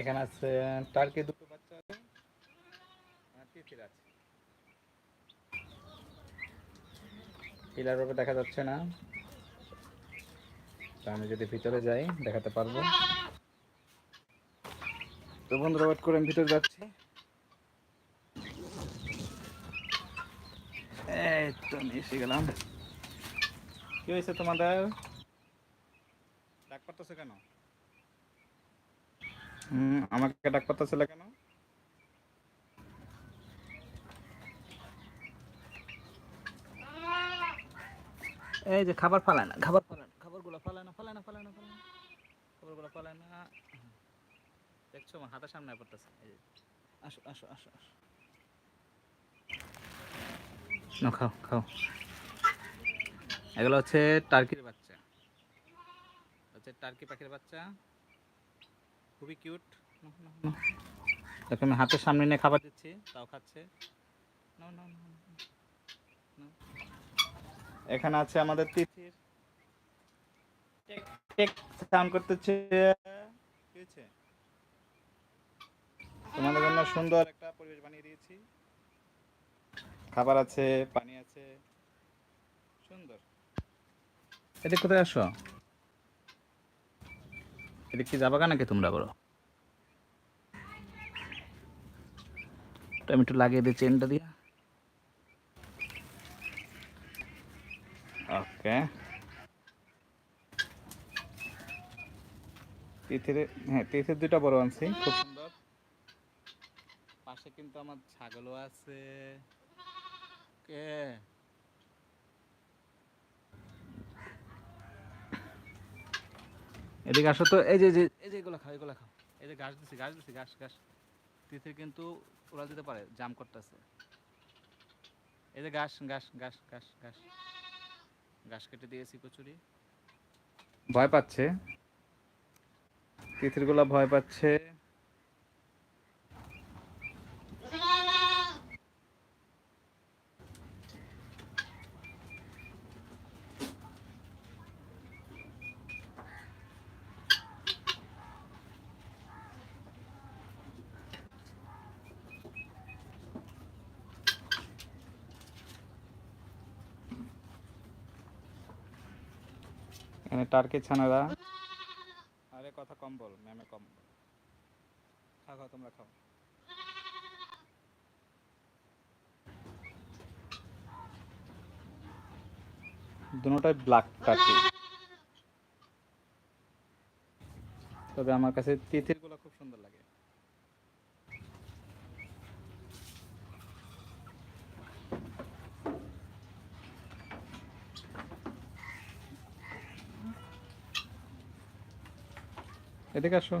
এখানে আছে, টার্কি দুটো বাচ্চা আছে তিতির আছে। পিলার ভাবে দেখা যাচ্ছে না। আমি যদি ভিতরে যাই, দেখাতে পারব। তো বন্ধুরা করে আমি ভিতরে যাচ্ছি। এই তো আমি এসে হয়েছে তোমাদের? ডাক পারতেছো কেন? আমাকে ডাক পারতেছিল কেন? এই যে খাবার ফালায় না, খাবার ফালায় না, খাবারগুলো ফালায় না ফালায় না ফালায় না ফালায় না। খাবারগুলো ফালায় না। দেখছ, আমার হাতের সামনে পড়তেছে। এই। আসো আসো আসো আসো। না, খাও খাও। এগুলো হচ্ছে টার্কির বাচ্চা। হচ্ছে টার্কি পাখির বাচ্চা। খুবই কিউট। আমি হাতের সামনে নিয়ে খাবার দিচ্ছি। তাও খাচ্ছে। এখানে আছে আমাদের তিথির। টেক টেক সাউন্ড করতেছে। তোমাদের জন্য সুন্দর একটা পরিবেশ বানিয়ে দিয়েছি। খাবার আছে পানি আছে। সুন্দর। এদিক কোথায় আসো? এদিক কি যাবা নাকি তোমরা তো আমি একটু লাগিয়ে দিই চেনটা দিয়ে। ওকে তিথির হ্যাঁ তিথির দুইটা বড় আনছি, খুব সুন্দর। পাশে কিন্তু আমার ছাগলও আছে। কে? এদিকে আসো তো এই যে এই যে। এগুলো খাও এগুলো খাও। এই যে ঘাস দিছি ঘাস দিছি ঘাস ঘাস। তিথির কিন্তু ওরা দিতে পারে জাম করতেছে। এই যে ঘাস ঘাস ঘাস ঘাস ঘাস। ঘাস কেটে দিয়েছি কচুরি। ভয় পাচ্ছে? তিথিরগুলা ভয় পাচ্ছে? এখানে টার্কি ছানারা। আরে কথা কম বল, ম্যামে কম। খাও খাও, তোমরা খাও। দুটাই ব্ল্যাক টার্কি তবে আমার কাছে তিথিরগুলো খুব সুন্দর লাগে। এদিকে আসো।